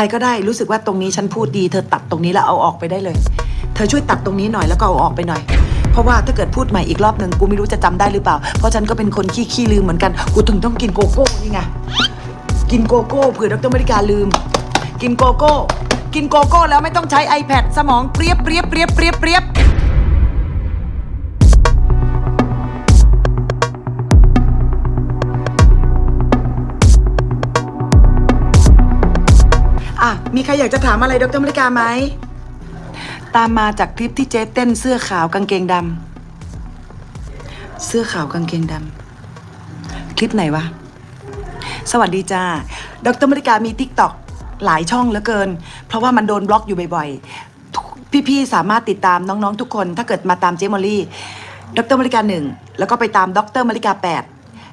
รก็ได้รู้สึกว่าตรงนี้ฉันพูดดี เธอตัดตรงนี้แล้วเอาออกไปได้เลย เธอช่วยตัดตรงนี้หน่อยแล้วก็เอาออกไปหน่อย เพราะว่าถ้าเกิดพูดใหม่อีกรอบหนึ่งกูไม่รู้จะจำได้หรือเปล่า เพราะฉันก็เป็นคนขี้ขี้ลืมเหมือนกันกูถึงต้องกินโกโก้นี่ไงกินโกโก้เผื่อดรมริการลืม กินโกโก้ กินโกโก้แล้วไม่ต้องใช้ iPad สมองเปรียบเปรียบเปรียบเปรียบเปรียบ อะ มีใครอยากจะถามอะไรดรมริกาไหม ตามมาจากคลิปที่เจ๊เต้นเสื้อขาวกางเกงดำ เสื้อขาวกางเกงดำ คลิปไหนวะ สวัสดีจ้า ดรมริกามีทิกตอกหลายช่องเหลือเกิน เพราะว่ามันโดนบล็อกอยู่บ่อยๆ พี่ๆ สามารถติดตามน้องๆ ทุกคน ถ้าเกิดมาตามเจมอลี่ ดรมริกาหนึ่ง แล้วก็ไปตามดรมริกาแปด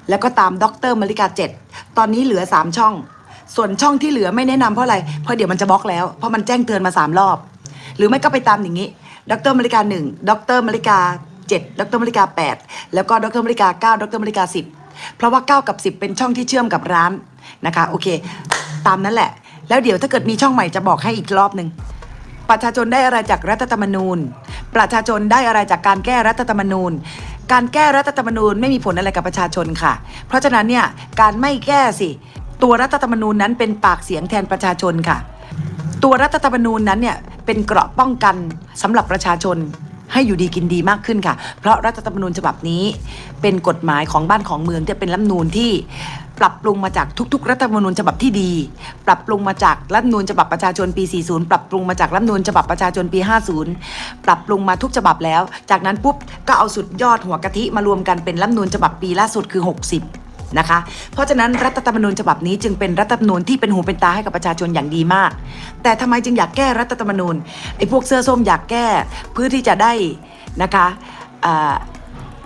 แล้วก็ตามดรมริกาเจ็ด ตอนนี้เหลือสามช่อง ส่วนช่องที่เหลือไม่แนะนำเพราะอะไร เพราะเดี๋ยวมันจะบล็อกแล้ว เพราะมันแจ้งเตือนมาสามรอบ หรือไม่ก็ไปตามอย่างนี้ ดรมริกาหนึ่งดรมริกาเจ็ดดรมริกาแปดแล้วก็ดรมริกาเก้าดรมริกาสิบเพราะว่า9กับ10เป็นช่องที่เชื่อมกับร้านนะคะ โอเค ตามนั้นแหละ แล้วเดี๋ยวถ้าเกิดมีช่องใหม่จะบอกให้อีกรอบหนึ่งประชาชนได้อะไรจากรัฐธรรมนูญ ประชาชนได้อะไรจากการแก้รัฐธรรมนูญ การแก้รัฐธรรมนูญไม่มีผลอะไรกับประชาชนค่ะ เพราะฉะนั้นเนี่ยการไม่แก้สิ ตัวรัฐธรรมนูญนั้นเป็นปากเสียงแทนประชาชนค่ะ ตัวรัฐธรรมนูญนั้นเนี่ยเป็นเกราะป้องกันสำหรับประชาชนให้อยู่ดีกินดีมากขึ้นค่ะ เพราะรัฐธรรมนูญฉบับนี้ เป็นกฎหมายของบ้านของเมืองที่เป็นรัฐนูญที่ปรับปรุงมาจากทุก ๆ รัฐธรรมนูญฉบับที่ดี ปรับปรุงมาจากรัฐนูญฉบับประชาชนปี 40 ปรับปรุงมาจากรัฐนูญฉบับประชาชนปี 50 ปรับปรุงมาทุกฉบับแล้ว จากนั้นปุ๊บก็เอาสุดยอดหัวกะทิมารวมกันเป็นรัฐนูญฉบับปีล่าสุดคือ 60 นะคะ เพราะฉะนั้นรัฐธรรมนูญฉบับนี้จึงเป็นรัฐธรรมนูญที่เป็นหูเป็นตาให้กับประชาชนอย่างดีมาก แต่ทำไมจึงอยากแก้รัฐธรรมนูญไอ้พวกเสื้อส้มอยากแก้เพื่อที่จะได้นะคะ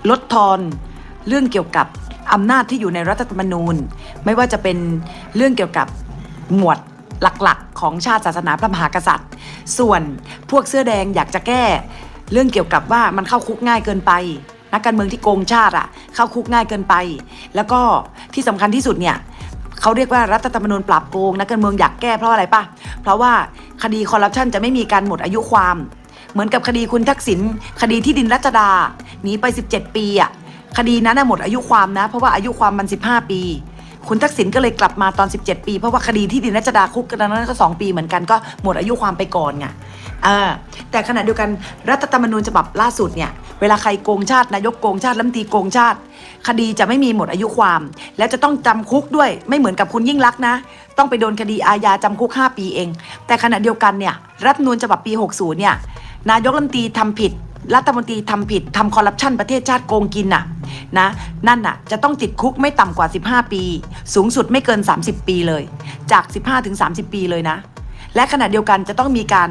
ลดทอนเรื่องเกี่ยวกับอำนาจที่อยู่ในรัฐธรรมนูญ ไม่ว่าจะเป็นเรื่องเกี่ยวกับหมวดหลักๆ ของชาติศาสนาพระมหากษัตริย์ ส่วนพวกเสื้อแดงอยากจะแก้ เรื่องเกี่ยวกับว่ามันเข้าคุกง่ายเกินไป นักการเมืองที่โกงชาติอะ เข้าคุกง่ายเกินไป แล้วก็ที่สำคัญที่สุดเนี่ยเขาเรียกว่ารัฐธรรมนูญปราบโกงนักการเมืองอยากแก้เพราะอะไรปะเพราะว่าคดีคอร์รัปชันจะไม่มีการหมดอายุความ เหมือนกับคดีคุณทักษิณคดีที่ดินรัชดาหนีไป 17 ปีอะคดีนั้นหมดอายุความนะ เพราะว่าอายุความมัน 15 ปี คุณทักษิณก็เลยกลับมาตอน 17 ปี เพราะว่าคดีที่ดินรัชดาคุกกันนั้นก็ 2 ปีเหมือนกันก็หมดอายุความไปก่อนไงเออแต่ขณะเดียวกันรัฐธรรมนูญฉบับล่าสุดเนี่ย เวลาใครโกงชาตินายกโกงชาติรัฐมนตรีโกงชาติ คดีจะไม่มีหมดอายุความ แล้วจะต้องจำคุกด้วยไม่เหมือนกับคุณยิ่งลักษณ์นะ ต้องไปโดนคดีอาญาจำคุก 5 ปีเอง แต่ขณะเดียวกันเนี่ยรัฐนูญฉบับปี 60 เนี่ยนายกรัฐมนตรีทำผิดรัฐมนตรีทำผิดทำคอร์รัปชันประเทศชาติโกงกินน่ะนะนั่นน่ะจะต้องติดคุกไม่ต่ำกว่า 15 ปี สูงสุดไม่เกิน 30 ปีเลย จาก 15ถึง30 ปีเลยนะ และขณะเดียวกันจะต้องมีการ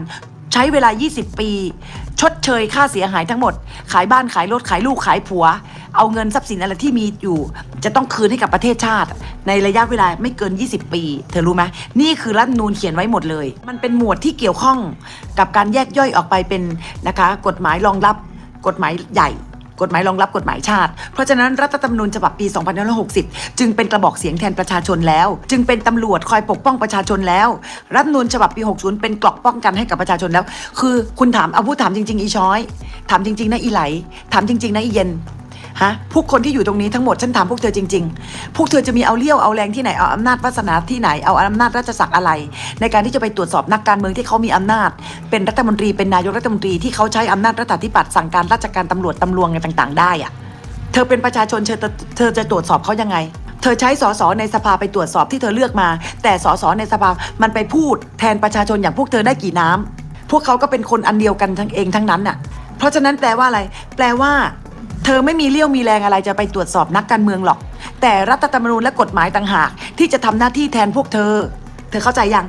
ใช้เวลา 20 ปี ชดเชยค่าเสียหายทั้งหมด ขายบ้านขายรถขายลูกขายผัว เอาเงินทรัพย์สินอะไรที่มีอยู่ จะต้องคืนให้กับประเทศชาติ ในระยะเวลาไม่เกิน 20 ปี เธอรู้ไหมนี่คือรัฐนูนเขียนไว้หมดเลย มันเป็นหมวดที่เกี่ยวข้องกับการแยกย่อยออกไปเป็นนะคะ กฎหมายรองรับกฎหมายใหญ่ กฎหมายรองรับกฎหมายชาติ เพราะฉะนั้นรัฐธรรมนูญฉบับปี 2560 จึงเป็นกระบอกเสียงแทนประชาชนแล้ว จึงเป็นตำรวจคอยปกป้องประชาชนแล้ว รัฐธรรมนูญฉบับปี 60 เป็นกรอกป้องกันให้กับประชาชนแล้ว คือคุณถามเอาพูดถามจริง ๆ อีช้อย ถามจริง ๆนะอีไหล ถามจริง ๆนะอีเย็น ฮะพวกคนที่อยู่ตรงนี้ทั้งหมดฉันถามพวกเธอจริง ๆ พวกเธอจะมีเอาเลี้ยวเอาแรงที่ไหนเอาอำนาจวาสนาที่ไหนเอาอำนาจราชศักดิ์อะไร ในการที่จะไปตรวจสอบนักการเมืองที่เขามีอำนาจ เป็นรัฐมนตรีเป็นนายกรัฐมนตรีที่เขาใช้อำนาจรัฐาธิปัตย์สั่งการราชการตำรวจตำรวจอะไรต่าง ๆ ได้อะเธอเป็นประชาชนเธอจะเธอจะตรวจสอบเขายังไง เธอใช้สสในสภาไปตรวจสอบที่เธอเลือกมา แต่สสในสภามันไปพูด แทนประชาชนอย่างพวกเธอได้กี่น้ำพวกเขาก็เป็นคนอันเดียวกันทั้งเองทั้งนั้นน่ะ เพราะฉะนั้นแปลว่าอะไร แปลว่า ธอไม่มีเลี้ยวมีแรงอะไรจะไปตรวจสอบนักการเมืองหรอก แต่รัฐธรรมนูญและกฎหมายต่างหากที่จะทำหน้าที่แทนพวกเธอ เธอเข้าใจยัง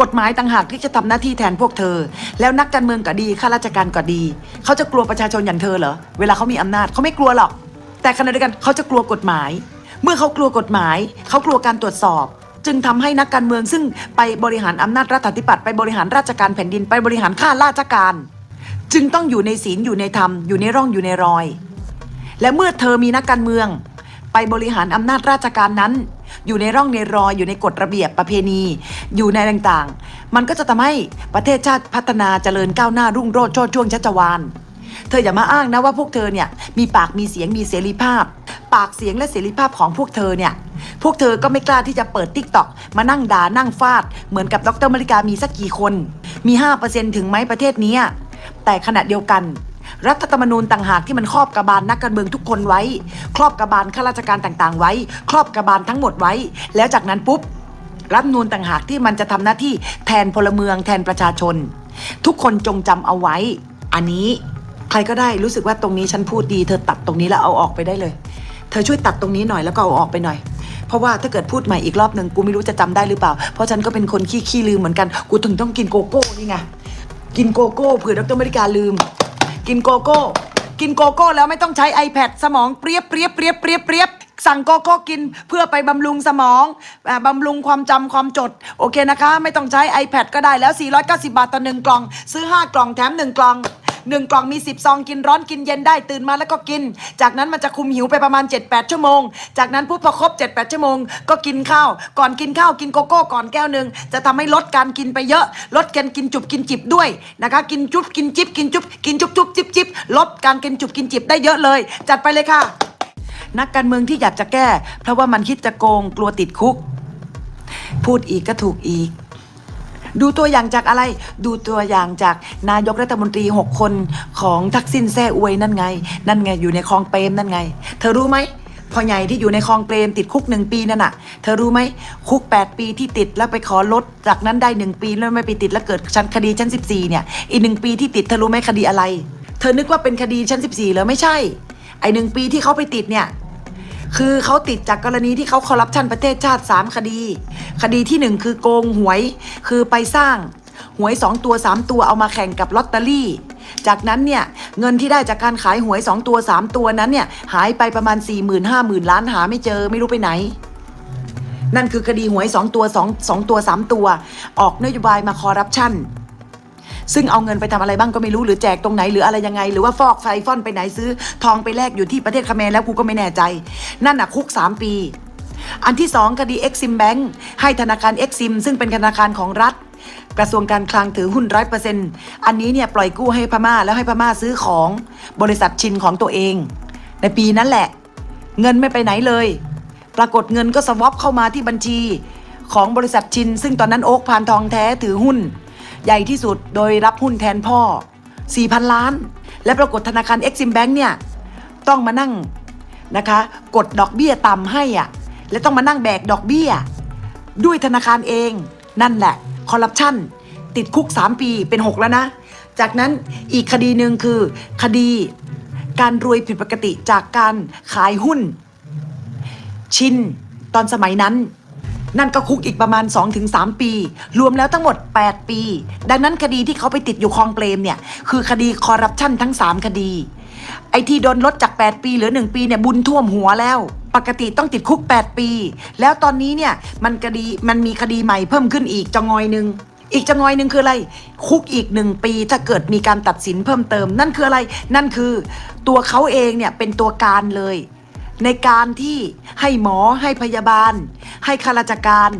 กฎหมายต่างหากที่จะทำหน้าที่แทนพวกเธอ แล้วนักการเมืองก็ดีข้าราชการก็ดี เขาจะกลัวประชาชนอย่างเธอเหรอเวลาเขามีอำนาจเขาไม่กลัวหรอก แต่ขณะเดียวกันเขาจะกลัวกฎหมาย เมื่อเขากลัวกฎหมาย เขากลัวการตรวจสอบ จึงทำให้นักการเมืองซึ่งไปบริหารอำนาจรัฐธิปัตย์ไปบริหารราชการแผ่นดินไปบริหารข้าราชการ จึงต้องอยู่ในศีลอยู่ในธรรมอยู่ในร่องอยู่ในรอย และเมื่อเธอมีนักการเมือง ไปบริหารอำนาจราชการนั้น อยู่ในร่องในรอยอยู่ในกฎระเบียบประเพณี อยู่ในต่างๆ มันก็จะทำให้ประเทศชาติพัฒนาเจริญก้าวหน้ารุ่งโรจน์โชดช่วงชัชวานเธออย่ามาอ้างนะว่าพวกเธอเนี่ยมีปากมีเสียงมีเสรีภาพ ปากเสียงและเสรีภาพของพวกเธอเนี่ยพวกเธอก็ไม่กล้าที่จะเปิดติ๊กต็อกมานั่งด่านั่งฟาด เหมือนกับดรมริกามีสักกี่คน มี 5%ถึงไหมประเทศนี้แต่ขณะเดียวกัน รัฐธรรมนูญต่างหากที่มันครอบกระบาลนักการเมืองทุกคนไว้ ครอบกระบาลข้าราชการต่างๆ ไว้ ครอบกระบาลทั้งหมดไว้ แล้วจากนั้นปุ๊บรัฐธรรมนูญต่างหากที่มันจะทำหน้าที่แทนพลเมืองแทนประชาชน ทุกคนจงจำเอาไว้ อันนี้ใครก็ได้รู้สึกว่าตรงนี้ฉันพูดดี เธอตัดตรงนี้แล้วเอาออกไปได้เลย เธอช่วยตัดตรงนี้หน่อยแล้วก็เอาออกไปหน่อย เพราะว่าถ้าเกิดพูดใหม่อีกรอบหนึ่งกูไม่รู้จะจำได้หรือเปล่า เพราะฉันก็เป็นคนขี้ขี้ลืมเหมือนกัน กูถึงต้องกินโกโก้นี่ไงกินโกโก้เผื่อดรมริกาลืม กินโกโก้ กินโกโก้แล้วไม่ต้องใช้ iPad สมองเปรียบเปรียบเปรียบเปรียบเปรียบสั่งโกโก้กินเพื่อไปบำรุงสมองบำรุงความจำความจด โอเคนะคะ ไม่ต้องใช้ iPad ก็ได้แล้ว 490 บาทต่อหนึ่งกล่อง ซื้อ 5 กล่องแถม 1 กล่อง หนึ่งกล่องมี10ซองกินร้อนกินเย็นได้ตื่นมาแล้วก็กิน จากนั้นมันจะคุมหิวไปประมาณ 7-8 ชั่วโมง จากนั้นปุ๊บพอครบ 7-8 ชั่วโมง ก็กินข้าว ก่อนกินข้าวกินโกโก้ก่อนแก้วหนึ่งจะทำให้ลดการกินไปเยอะ ลดการกินจุบกินจิบด้วยนะคะกินจุบกินจิบกินจุบกินจุบจุบจิบจิบลดการกินจุบกินจิบได้เยอะเลย จัดไปเลยค่ะ นักการเมืองที่อยากจะแก้ เพราะว่ามันคิดจะโกงกลัวติดคุก พูดอีกก็ถูกอีก ดูตัวอย่างจากอะไร ดูตัวอย่างจากนายกรัฐมนตรี 6 คนของทักษิณแซ่อวยนั่นไง นั่นไงอยู่ในคลองเปรมนั่นไง เธอรู้ไหมพ่อใหญ่ที่อยู่ในคลองเปรมติดคุกหนึ่งปีนั่นน่ะ เธอรู้ไหมคุก 8 ปีที่ติดแล้วไปขอลด จากนั้นได้หนึ่งปีแล้วไม่ไปติดแล้วเกิดชั้นคดีชั้น 14 เนี่ย อีกหนึ่งปีที่ติดเธอรู้ไหมคดีอะไร เธอนึกว่าเป็นคดีชั้น 14เหรอไม่ใช่ ไอหนึ่งปีที่เขาไปติดเนี่ย คือเขาติดจากกรณีที่เขาคอร์รัปชันประเทศชาติ 3 คดี คดีที่ 1 คือโกงหวย คือไปสร้างหวย 2 ตัว 3 ตัวเอามาแข่งกับลอตเตอรี่ จากนั้นเนี่ย เงินที่ได้จากการขายหวย 2 ตัว 3 ตัวนั้นเนี่ย หายไปประมาณ 4 0 0 0 0 5 0 0 0ล้านหาไม่เจอไม่รู้ไปไหน นั่นคือคดีหวย 2 ตัว2 2ตัว 3 ตัว ออกนโยบายมาคอร์รัปชัน ซึ่งเอาเงินไปทำอะไรบ้างก็ไม่รู้หรือแจกตรงไหนหรืออะไรยังไง หรือว่าฟอกไฟฟอนไปไหนซื้อ ทองไปแลกอยู่ที่ประเทศคาเมรแล้วกูก็ไม่แน่ใจ นั่นน่ะคุก 3 ปี อันที่ 2 คดี Exim Bank ให้ธนาคาร Exim ซึ่งเป็นธนาคารของรัฐ กระทรวงการคลังถือหุ้นร้อยเปอร์เซ็นต์อันนี้เนี่ยปล่อยกู้ให้พม่าแล้วให้พม่าซื้อของบริษัทชินของตัวเอง ในปีนั้นแหละ เงินไม่ไปไหนเลย ปรากฏเงินก็สวอปเข้ามาที่บัญชีของบริษัทชิน ซึ่งตอนนั้นโอ๊กพานทองแท้ถือหุ้น ใหญ่ที่สุดโดยรับหุ้นแทนพ่อ 4,000 ล้าน และปรากฏธนาคาร Exim Bank เนี่ย ต้องมานั่งนะคะ กดดอกเบี้ยต่ำให้อะและต้องมานั่งแบกดอกเบี้ย ด้วยธนาคารเองนั่นแหละคอร์รัปชันติดคุก 3 ปีเป็น 6 แล้วนะ จากนั้นอีกคดีหนึ่งคือ คดี การรวยผิดปกติจากการขายหุ้น ชินตอนสมัยนั้น นั่นก็คุกอีกประมาณ 2-3 ปี รวมแล้วทั้งหมด 8 ปี ดังนั้นคดีที่เขาไปติดอยู่คลองเปรมเนี่ยคือคดีคอร์รัปชันทั้ง 3 คดี ไอ้ที่โดนลดจาก 8 ปีเหลือ 1 ปีเนี่ยบุญท่วมหัวแล้ว ปกติต้องติดคุก 8 ปี แล้วตอนนี้เนี่ยมันคดีมันมีคดีใหม่เพิ่มขึ้นอีกจงอยหนึ่งอีกจำงอยหนึ่งคืออะไร คุกอีกหนึ่งปีถ้าเกิดมีการตัดสินเพิ่มเติม นั่นคืออะไร นั่นคือตัวเขาเองเนี่ยเป็นตัวการเลย ในการที่ให้หมอให้พยาบาล ให้ข้าราชการ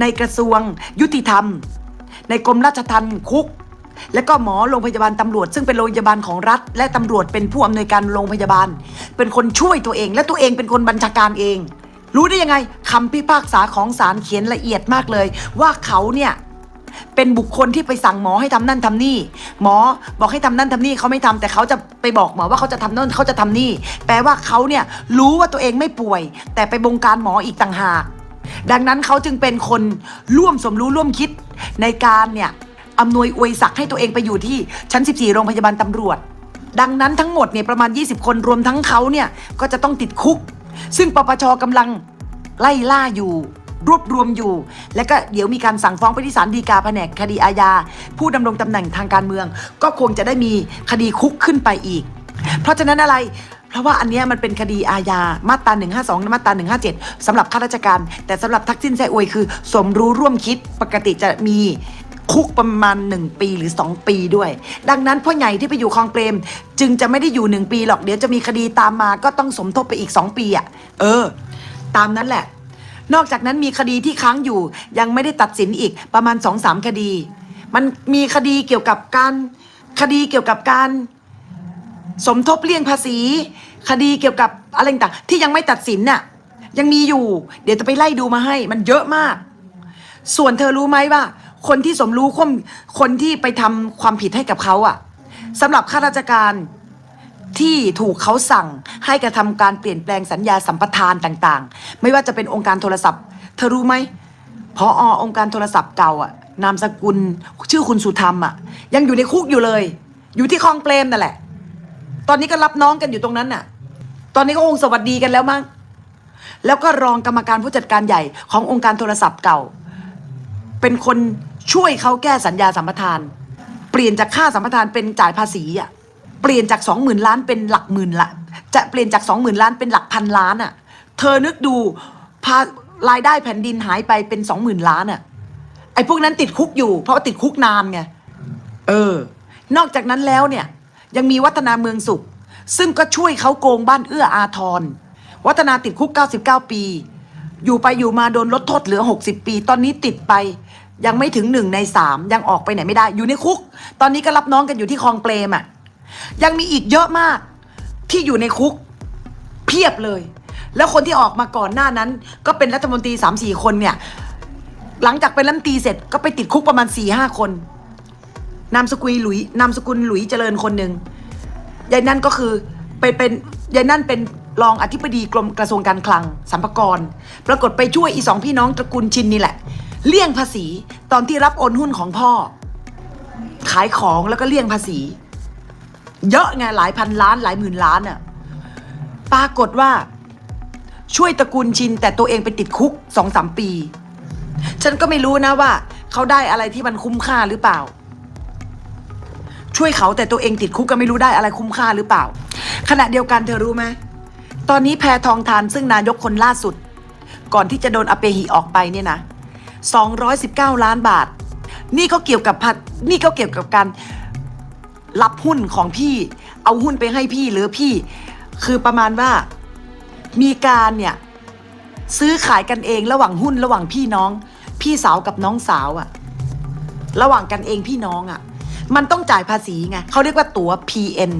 ในกระทรวงยุติธรรม ในกรมราชทัณฑ์คุก และก็หมอโรงพยาบาลตำรวจ ซึ่งเป็นโรงพยาบาลของรัฐ และตำรวจเป็นผู้อำนวยการโรงพยาบาล เป็นคนช่วยตัวเอง และตัวเองเป็นคนบัญชาการเอง รู้ได้ยังไงคำพิพากษาของศาลเขียนละเอียดมากเลย ว่าเขาเนี่ย เป็นบุคคลที่ไปสั่งหมอให้ทำนั่นทำนี่ หมอบอกให้ทำนั่นทำนี่เขาไม่ทำแต่เขาจะไปบอกหมอว่าเขาจะทำนั่นเขาจะทำนี่ แปลว่าเขาเนี่ยรู้ว่าตัวเองไม่ป่วย แต่ไปบงการหมออีกต่างหาก ดังนั้นเขาจึงเป็นคนร่วมสมรู้ร่วมคิดในการเนี่ยอำนวยอวยศักดิ์ให้ตัวเองไปอยู่ที่ชั้น 14 โรงพยาบาลตำรวจ ดังนั้นทั้งหมดเนี่ยประมาณ 20 คนรวมทั้งเขาเนี่ยก็จะต้องติดคุก ซึ่งปปชกำลังไล่ล่าอยู่ รวบรวมอยู่ และก็เดี๋ยวมีการสั่งฟ้องไปที่ศาลฎีกาแผนกคดีอาญาผู้ดำรงตำแหน่งทางการเมือง ก็คงจะได้มีคดีคุกขึ้นไปอีก เพราะฉะนั้นอะไร เพราะว่าอันนี้มันเป็นคดีอาญามาตรา 152และมาตรา 157สำหรับข้าราชการ แต่สำหรับทักษิณแซ่อวยคือ สมรู้ร่วมคิดปกติจะมีคุกประมาณ 1 ปีหรือ 2 ปีด้วย ดังนั้นพ่อใหญ่ที่ไปอยู่คลองเปรม จึงจะไม่ได้อยู่ 1 ปีหรอกเดี๋ยวจะมีคดีตามมาก็ต้องสมทบไปอีก 2 ปีอะ เออ ตามนั้นแหละ นอกจากนั้นมีคดีที่ค้างอยู่ ยังไม่ได้ตัดสินอีกประมาณสองสามคดี มันมีคดีเกี่ยวกับการคดีเกี่ยวกับการ สมทบเลี่ยงภาษี คดีเกี่ยวกับอะไรต่างที่ยังไม่ตัดสินน่ะ ยังมีอยู่ เดี๋ยวจะไปไล่ดูมาให้ มันเยอะมาก ส่วนเธอรู้ไหมว่า คนที่สมรู้ร่มคนที่ไปทำความผิดให้กับเขาอะสำหรับข้าราชการ ที่ถูกเขาสั่งให้กระทำการเปลี่ยนแปลงสัญญาสัมปทานต่างๆ ไม่ว่าจะเป็นองค์การโทรศัพท์ เธอรู้ไหมพออองค์การโทรศัพท์เก่าอะนามสกุลชื่อคุณสุธรรมอะ ยังอยู่ในคุกอยู่เลย อยู่ที่คลองเปรมนั่นแหละ ตอนนี้ก็รับน้องกันอยู่ตรงนั้นน่ะ ตอนนี้ก็คงสวัสดีกันแล้วมั้งแล้วก็รองกรรมการผู้จัดการใหญ่ขององค์การโทรศัพท์เก่า เป็นคนช่วยเขาแก้สัญญาสัมปทาน เปลี่ยนจากค่าสัมปทานเป็นจ่ายภาษีอะ เปลี่ยนจากสองหมื่นล้านเป็นหลักหมื่นละจะเปลี่ยนจากสองหมื่นล้านเป็นหลักพันล้านอะ เธอนึกดูพารายได้แผ่นดินหายไปเป็นสองหมื่นล้านอะไอ้พวกนั้นติดคุกอยู่ เพราะว่าติดคุกนานไงเออ นอกจากนั้นแล้วเนี่ย ยังมีวัฒนาเมืองสุข ซึ่งก็ช่วยเขาโกงบ้านเอื้ออาทรวัฒนาติดคุก 99 ปี อยู่ไปอยู่มาโดนลดโทษเหลือ 60 ปี ตอนนี้ติดไปยังไม่ถึงหนึ่งในสามยังออกไปไหนไม่ได้อยู่ในคุก ตอนนี้ก็รับน้องกันอยู่ที่คลองเปรมอะ ยังมีอีกเยอะมากที่อยู่ในคุกเพียบเลย แล้วคนที่ออกมาก่อนหน้านั้น ก็เป็นรัฐมนตรีสามสี่คนเนี่ย หลังจากเป็นรัฐมนตรีเสร็จก็ไปติดคุกประมาณสี่ห้าคนนามสกุลหลุยนามสกุลหลุยเจริญคนหนึ่งยายนั่นก็คือไปเป็นยายนั่นเป็นรองอธิบดีกรมกระทรวงการคลังสัมภากรปรากฏไปช่วยอีสองพี่น้องตระกูลชินนี่แหละ เลี่ยงภาษีตอนที่รับโอนหุ้นของพ่อ ขายของแล้วก็เลี่ยงภาษี เยอะไงหลายพันล้านหลายหมื่นล้านอะปรากฏว่า ช่วยตระกูลชิน แต่ตัวเองไปติดคุกสองสามปี ฉันก็ไม่รู้นะว่า เขาได้อะไรที่มันคุ้มค่าหรือเปล่า ช่วยเขาแต่ตัวเองติดคุกก็ไม่รู้ได้อะไรคุ้มค่าหรือเปล่า ขณะเดียวกันเธอรู้ไหมตอนนี้แพทองทานซึ่งนายกคนล่าสุด ก่อนที่จะโดนอเปหิออกไปเนี่ยนะ219 ล้านบาท นี่ก็เกี่ยวกับพัดนี่ก็เกี่ยวกับการ รับหุ้นของพี่ เอาหุ้นไปให้พี่หรือพี่ คือประมาณว่ามีการเนี่ยซื้อขายกันเองระหว่างหุ้นระหว่างพี่น้อง พี่สาวกับน้องสาวอะระหว่างกันเองพี่น้องอะมันต้องจ่ายภาษีไงเขาเรียกว่าตั๋ว PN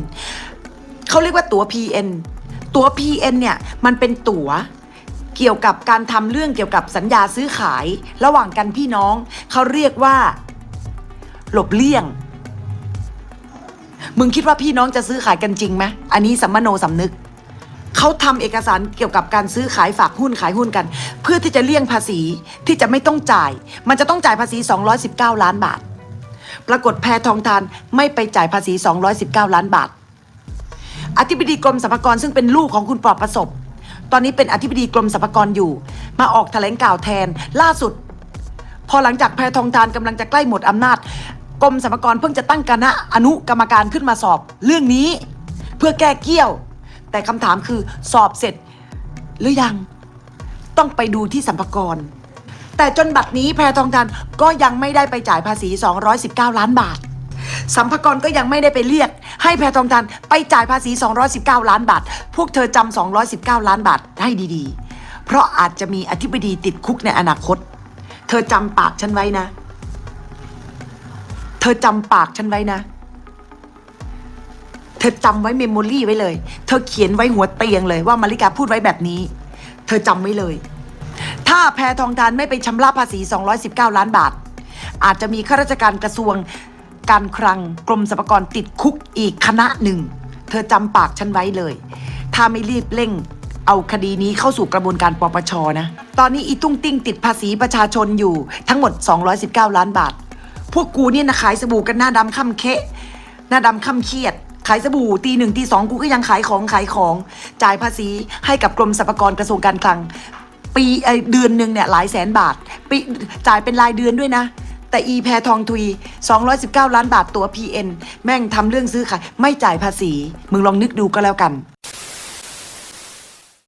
เขาเรียกว่าตั๋ว PN ตั๋ว PN เนี่ยมันเป็นตั๋วเกี่ยวกับการทำเรื่องเกี่ยวกับสัญญาซื้อขาย ระหว่างกันพี่น้อง เขาเรียกว่า หลบเลี่ยง มึงคิดว่าพี่น้องจะซื้อขายกันจริงไหมอันนี้สัมมโนสำนึก เขาทำเอกสารเกี่ยวกับการซื้อขายฝากหุ้นขายหุ้นกัน เพื่อที่จะเลี่ยงภาษีที่จะไม่ต้องจ่าย มันจะต้องจ่ายภาษี 219 ล้านบาท ปรากฏแพทองทานไม่ไปจ่ายภาษี 219 ล้านบาท อธิบดีกรมสรรพากรซึ่งเป็นลูกของคุณปลอดประสบ ตอนนี้เป็นอธิบดีกรมสรรพากรอยู่ มาออกแถลงข่าวแทนล่าสุดพอหลังจากแพทองทานกำลังจะใกล้หมดอำนาจ กรมสรรพากรเพิ่งจะตั้งคณะอนุกรรมการขึ้นมาสอบเรื่องนี้ เพื่อแก้เกี้ยว แต่คำถามคือสอบเสร็จหรือยังต้องไปดูที่สัมภากร แต่จนบัดนี้แพทองทานก็ยังไม่ได้ไปจ่ายภาษี 219 ล้านบาทสัมภากรก็ยังไม่ได้ไปเรียก ให้แพทองทานไปจ่ายภาษี 219 ล้านบาท พวกเธอจำ219 ล้านบาทให้ดีๆ เพราะอาจจะมีอธิบดีติดคุกในอนาคต เธอจำปากฉันไว้นะ เธอจำปากฉันไว้นะ เธอจำไว้เมมโมรี่ไว้เลย เธอเขียนไว้หัวเตียงเลยว่ามาริกาพูดไว้แบบนี้ เธอจำไว้เลย ถ้าแพทองทานไม่ไปชำระภาษี 219 ล้านบาท อาจจะมีข้าราชการกระทรวงการคลังกรมสรรพากรติดคุกอีกคณะหนึ่ง เธอจำปากฉันไว้เลย ถ้าไม่รีบเร่งเอาคดีนี้เข้าสู่กระบวนการปปชนะ ตอนนี้อีตุ้งติ้งติดภาษีประชาชนอยู่ทั้งหมด 219 ล้านบาท พวกกูเนี่ยนะขายสบู่กันหน้าดำค่ำเคะหน้าดำค่ำเครียด ขายสบู่ตีหนึ่งตีสองกูก็ยังขายของขายของ จ่ายภาษีให้กับกรมสรรพากรกระทรวงการคลัง ปีเดือนหนึ่งเนี่ยหลายแสนบาทปีจ่ายเป็นรายเดือนด้วยนะแต่อีแพรทองทุย 219 ล้านบาทตัว PN แม่งทำเรื่องซื้อขายไม่จ่ายภาษี มึงลองนึกดูก็แล้วกัน